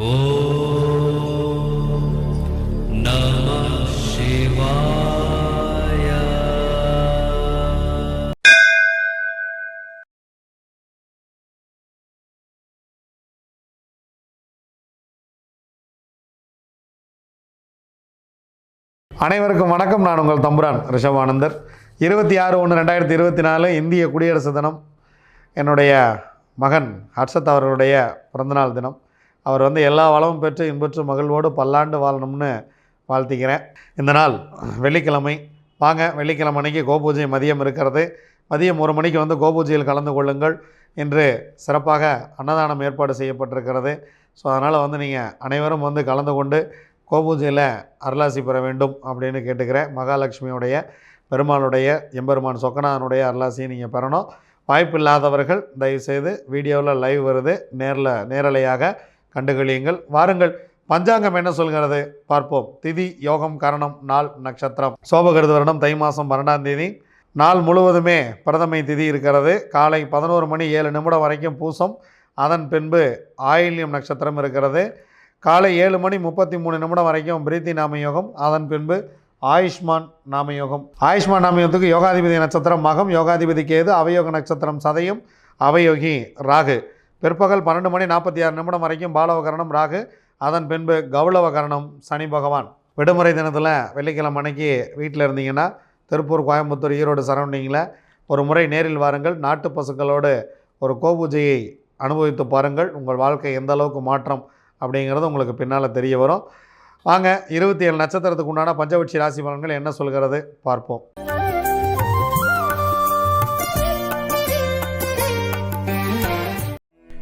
அனைவருக்கும் வணக்கம். நான் உங்கள் தம்புரான் ரிஷபானந்தர் இருபத்தி ஆறு ஒன்று ரெண்டாயிரத்தி இருபத்தி நாலு இந்திய குடியரசு தினம். என்னுடைய மகன் ஹர்ஷத் அவர்களுடைய பிறந்தநாள் தினம். அவர் வந்து எல்லா வளமும் பெற்று இன்பற்று மகிழ்வோடு பல்லாண்டு வாழணும்னு வாழ்த்திக்கிறேன். இந்த நாள் வெள்ளிக்கிழமை. வாங்க வெள்ளிக்கிழமை அன்னைக்கு கோபூஜை மதியம் இருக்கிறது. மதியம் ஒரு மணிக்கு வந்து கோபூஜையில் கலந்து கொள்ளுங்கள். இன்று சிறப்பாக அன்னதானம் ஏற்பாடு செய்யப்பட்டிருக்கிறது. ஸோ அதனால் வந்து நீங்கள் அனைவரும் வந்து கலந்து கொண்டு கோபூஜையில் அருளாசி பெற வேண்டும் அப்படின்னு கேட்டுக்கிறேன். மகாலட்சுமியுடைய பெருமாளுடைய எம்பெருமான் சொக்கநாதனுடைய அருளாசியை நீங்கள் பெறணும். வாய்ப்பு இல்லாதவர்கள் தயவுசெய்து வீடியோவில் லைவ் வருது. நேரில் நேரலையாக கண்டுகளியுங்கள். வாருங்கள் பஞ்சாங்கம் என்ன சொல்கிறது? பார்ப்போம். திதி யோகம் கரணம் நாள் நட்சத்திரம். சோபகிருத வருடம் தை மாதம் பன்னெண்டாம் தேதி. நாள் முழுவதுமே பிரதமை திதி இருக்கிறது. காலை பதினோரு மணி ஏழு நிமிடம் வரைக்கும் பூசம். அதன் பின்பு ஆயில்யம் நட்சத்திரம் இருக்கிறது. காலை ஏழு மணி முப்பத்தி மூணு நிமிடம் வரைக்கும் பிரீத்தி நாமயோகம். அதன் பின்பு ஆயுஷ்மான் நாமயோகம். ஆயுஷ்மான் நாமயோகத்துக்கு யோகாதிபதி நட்சத்திரம் மகம். யோகாதிபதி கேது அவயோக நட்சத்திரம் சதயம். அவயோகி ராகு. பிற்பகல் பன்னெண்டு மணி நாற்பத்தி ஆறு நிமிடம் வரைக்கும் பாலவகரணம் ராகு. அதன் பின்பு கௌளவகரணம் சனி பகவான். விடுமுறை தினத்தில் வெள்ளிக்கிழமை அன்னைக்கு வீட்டில் இருந்தீங்கன்னா திருப்பூர் கோயம்புத்தூர் ஈரோடு சரௌண்டிங்கில் ஒரு முறை நேரில் வாருங்கள். நாட்டு பசுக்களோடு ஒரு கோபூஜையை அனுபவித்து பாருங்கள். உங்கள் வாழ்க்கை எந்த அளவுக்கு மாற்றம் அப்படிங்கிறது உங்களுக்கு பின்னால் தெரிய வரும். வாங்க இருபத்தி ஏழு நட்சத்திரத்துக்கு உண்டான பஞ்சபட்சி ராசி பலன்கள் என்ன சொல்கிறது? பார்ப்போம்.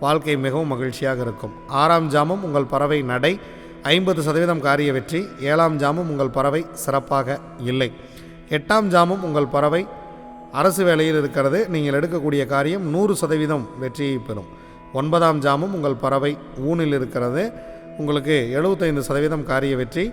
வாழ்க்கை மிகவும் மகிழ்ச்சியாக இருக்கும். ஆறாம் ஜாமம் உங்கள் பறவை நடை. ஐம்பது சதவீதம் காரிய வெற்றி. ஏழாம் ஜாமம் உங்கள் பறவை சிறப்பாக இல்லை. எட்டாம் ஜாமம் உங்கள் பறவை அரசு வேலையில் இருக்கிறது. நீங்கள் எடுக்கக்கூடிய காரியம் நூறு சதவீதம் வெற்றியை பெறும். ஒன்பதாம் ஜாமம் உங்கள் பறவை ஊனில் இருக்கிறது. உங்களுக்கு எழுபத்தைந்து சதவீதம் காரிய வெற்றி.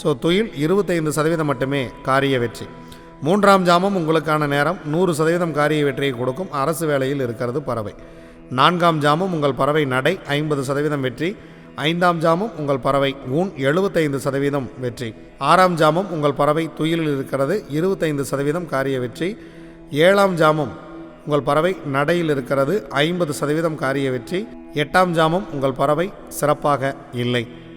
ஸோ துயில் இருபத்தைந்து சதவீதம் மட்டுமே காரிய வெற்றி. மூன்றாம் ஜாமம் உங்களுக்கான நேரம். நூறு சதவீதம் காரிய வெற்றியை கொடுக்கும். அரசு வேலையில் இருக்கிறது பறவை. நான்காம் ஜாமம் உங்கள் பறவை நடை ஐம்பது சதவீதம் வெற்றி. ஐந்தாம் ஜாமம் உங்கள் பறவை ஊன் எழுபத்தைந்து சதவீதம் வெற்றி. ஆறாம் ஜாமம் உங்கள் பறவை துயிலில் இருக்கிறது இருபத்தைந்து சதவீதம் காரிய வெற்றி. ஏழாம் ஜாமம் உங்கள் பறவை நடையில் இருக்கிறது ஐம்பது சதவீதம் காரிய வெற்றி. எட்டாம் ஜாமம் உங்கள் பறவை சிறப்பாக இல்லை.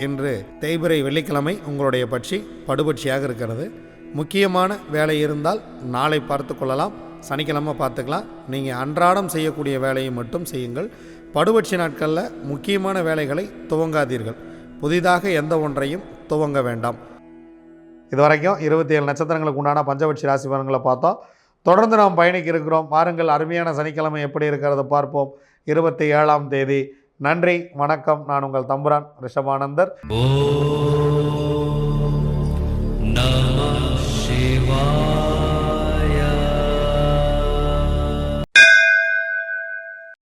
இன்று தேய்பிரை வெள்ளிக்கிழமை உங்களுடைய பட்சி படுபட்சியாக இருக்கிறது. முக்கியமான வேலை இருந்தால் நாளை பார்த்து கொள்ளலாம். சனிக்கிழமை பார்த்துக்கலாம். நீங்கள் அன்றாடம் செய்யக்கூடிய வேலையை மட்டும் செய்யுங்கள். படுபட்சி நாட்களில் முக்கியமான வேலைகளை துவங்காதீர்கள். புதிதாக எந்த ஒன்றையும் துவங்க வேண்டாம். இது வரைக்கும் இருபத்தி ஏழு நட்சத்திரங்களுக்கு உண்டான பஞ்சபட்சி ராசி பலன்களை பார்த்தோம். தொடர்ந்து நாம் பயணிக்க இருக்கிறோம். பாருங்கள் அருமையான சனிக்கிழமை எப்படி இருக்கிறத பார்ப்போம். இருபத்தி ஏழாம் தேதி. நன்றி வணக்கம். நான் உங்கள் தம்புரான் ரிஷபானந்தர். நம சிவா